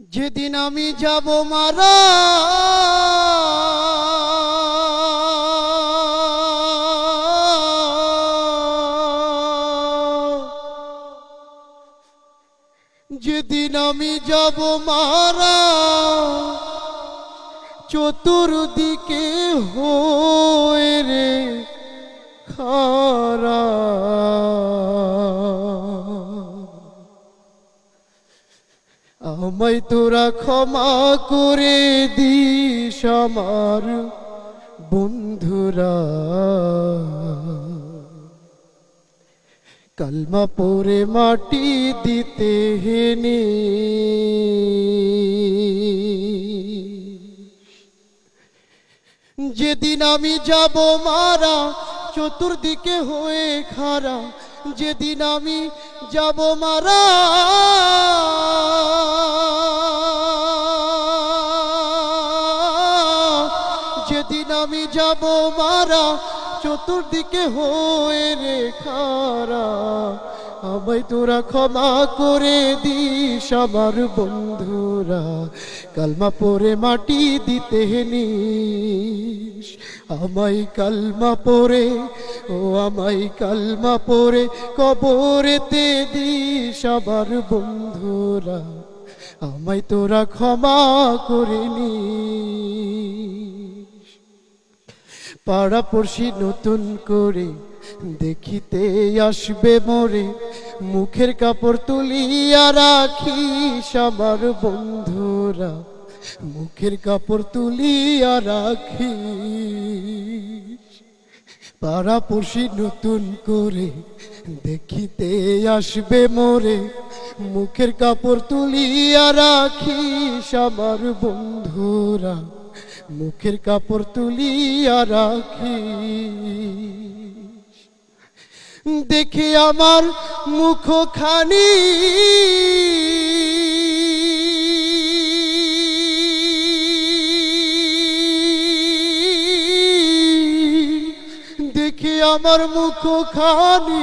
যেদিন আমি যাব মারা যেদিন আমি যাব মারা চতুর্দিকে হয়ে আমায় তোরা ক্ষমা করে দিস আমার বন্ধুরা। কালমা পরে মাটি দিতে হেনে। যেদিন আমি যাব মারা, চতুর্দিকে হয়ে খারা। যেদিন আমি যাব মারা আমি যাব মারা, চতুর্দিকে হয়ে রে খারা। আমায় তোরা ক্ষমা করে দিস আমার বন্ধুরা, কালমা পরে মাটি দিতে নিস। আমায় কালমা পরে, ও আমায় কালমা পরে কবরেতে দিস আমার বন্ধুরা। আমায় তোরা ক্ষমা করে নিস। পাড়া পড়শি নতুন করে দেখিতে আসবে মরে। মুখের কাপড় তুলিয়া রাখিস আমার বন্ধুরা। মুখের কাপড় তুলিয়া পাড়া পড়শি নতুন করে দেখিতে আসবে মোরে। মুখের কাপড় তুলিয়া রাখিস আমার বন্ধুরা। মুখের কাপড় তুলিয়া রাখি দেখে আমার মুখখানি। দেখে আমার মুখখানি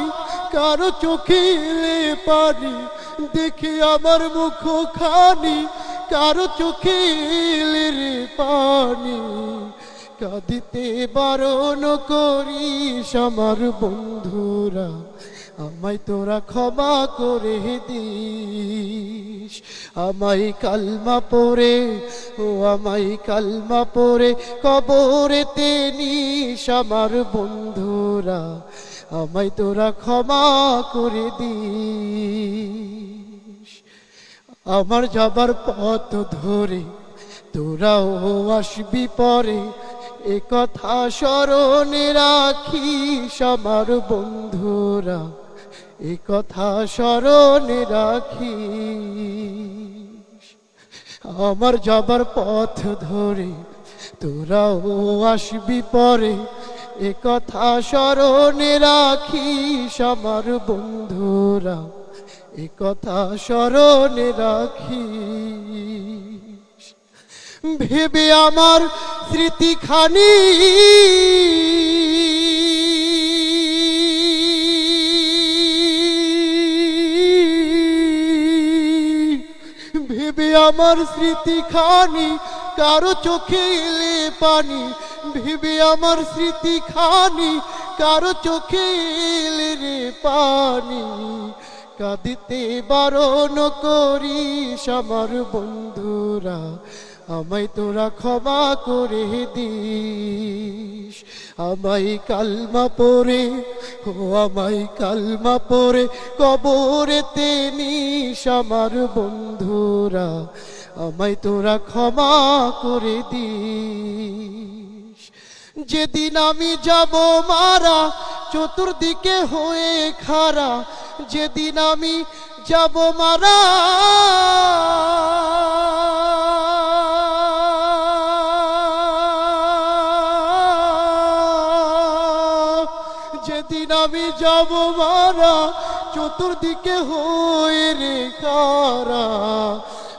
কারও চোখে পানি দেখে আমার মুখখানি কারও চোখে পানি? কাঁদিতে বারণ করিস আমার বন্ধুরা, আমায় তোরা ক্ষমা করে দিস। আমায় কালমা পরে ও আমায় কালমা পরে কবরেতে নিস আমার বন্ধুরা, আমায় তোরা ক্ষমা করে দিস। আমার যাবার পথ ধরে, তোরাও আসবি পরে। এ কথা স্মরণে রাখিস আমার বন্ধুরা, এ কথা স্মরণে রাখিস। আমার যাবার পথ ধরে, তোরাও আসবি পরে। এ কথা স্মরণে রাখিস আমার বন্ধুরা এ কথা স্মরণে রাখিস। ভেবে আমার স্মৃতিখানি ভেবে আমার স্মৃতিখানি কারও চোখে এলে পানি। ভেবে আমার স্মৃতিখানি কারও চোখে এলে রে পানি। কাঁদিতে বারণ করি আমার বন্ধুরা। আমায় তোরা ক্ষমা করে দিস। আমায় কালমা পরে, ও আমায় কালমা পরে কবরেতে নিস আমার বন্ধুরা। আমায় তোরা ক্ষমা করে দিস। যেদিন আমি যাব মারা চতুর্দিকে হয়ে খারা, যেদিন আমি যাব মারা। যেদিন আমি যাব মারা, চতুর্দিকে হয়ে রে খারা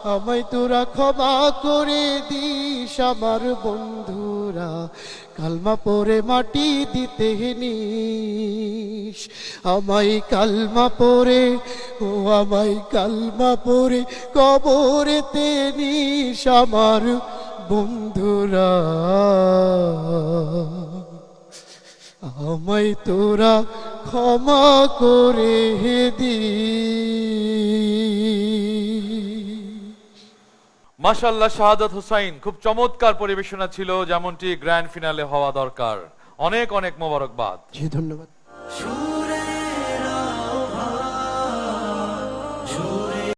আমায় তোরা ক্ষমা করে দিস আমার বন্ধুরা। কালমা পরে মাটি দিতে নিস। আমায় কালমা পরে, ও আমায় কালমা পরে কবরেতে নিস আমার বন্ধুরা। আমায় তোরা ক্ষমা করে দি মাশাল্লাহ শাহাদাত হুসাইন খুব চমৎকার পরিবেশনা ছিল যেমনটি গ্র্যান্ড ফিনালে হওয়া দরকার। অনেক অনেক মোবারকবাদ। ধন্যবাদ।